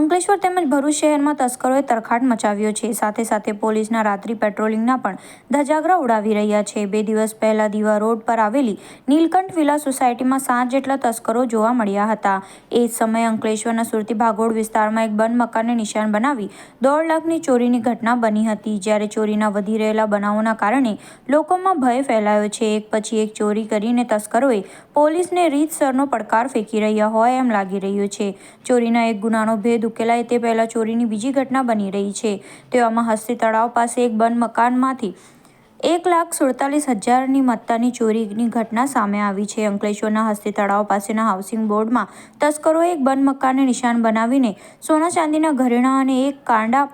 અંકલેશ્વર તેમજ ભરૂચ શહેરમાં તસ્કરોએ તરખાટ મચાવ્યો છે. સાથે સાથે પોલીસના રાત્રિ પેટ્રોલિંગના પણ ધજાગરા ઉડાવી રહ્યા છે. બે દિવસ પહેલા દીવા રોડ પર આવેલી નીલકંઠ વિલા સોસાયટીમાં સાત જેટલા તસ્કરો જોવા મળ્યા હતા. એ જ સમયે અંકલેશ્વરના સુરતી ભાગોળ વિસ્તારમાં એક બંધ મકાનને નિશાન બનાવી દોઢ લાખની ચોરીની ઘટના બની હતી. જ્યારે ચોરીના વધી રહેલા બનાવોના કારણે લોકોમાં ભય ફેલાયો છે. એક પછી એક ચોરી કરીને તસ્કરોએ પોલીસને રીતસરનો પડકાર ફેંકી રહ્યા હોય એમ લાગી રહ્યું છે. ચોરીના એક ગુનાનો ભેદ ઉકેલાય તે પહેલાં ચોરીની બીજી ઘટના બની રહી છે. તેવામાં હસ્તી તળાવ પાસે એક બંધ મકાનમાંથી એક લાખ સુડતાલીસ હજારની મત્તાની ચોરીની ઘટના સામે આવી છે. અંકલેશ્વરના હસ્તી તળાવ પાસેના હાઉસિંગ બોર્ડમાં તસ્કરોએ એક બંધ મકાનને નિશાન બનાવીને સોના ચાંદીના ઘરેણાં અને એક કાંડા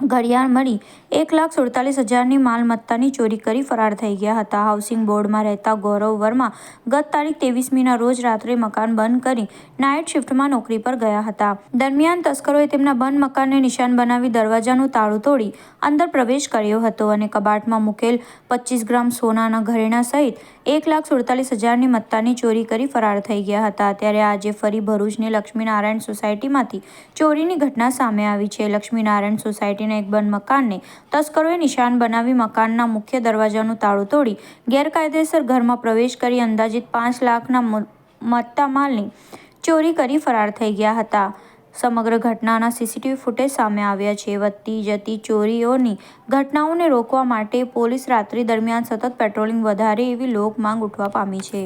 ઘડિયાળ મળી. એક લાખ સુડતાલીસ હજારની માલમત્તાની ચોરી કરી ફરાર થઈ ગયા હતા. હાઉસિંગ બોર્ડમાં રહેતા ગૌરવ વર્મા ગત તારીખ તેવીસમીના રોજ રાત્રે મકાન બંધ કરી નાઇટ શિફ્ટમાં નોકરી પર ગયા હતા. દરમિયાન તસ્કરોએ તેમના બંધ મકાનને નિશાન બનાવી દરવાજાનું તાળું તોડી અંદર પ્રવેશ કર્યો હતો અને કબાટમાં મૂકેલ પચીસ ગ્રામ સોનાના ઘરેણાં સહિત એક લાખ સુડતાલીસ હજારની મત્તાની ચોરી કરી ફરાર થઈ ગયા હતા. ત્યારે આજે ફરી ભરૂચની લક્ષ્મીનારાયણ સોસાયટીમાંથી ચોરીની ઘટના સામે આવી છે. લક્ષ્મીનારાયણ સોસાયટીના એક બંધ મકાનને તસ્કરોએ નિશાન બનાવી મકાનના મુખ્ય દરવાજાનું તાળું તોડી ગેરકાયદેસર ઘરમાં પ્રવેશ કરી અંદાજિત પાંચ લાખના મત્તા માલની ચોરી કરી ફરાર થઈ ગયા હતા. સમગ્ર ઘટનાના સીસીટીવી ફૂટેજ સામે આવ્યા છે. વધતી જતી ચોરીઓની ઘટનાઓને રોકવા માટે પોલીસ રાત્રિ દરમિયાન સતત પેટ્રોલિંગ વધારે એવી લોક માંગ ઉઠવા પામી છે.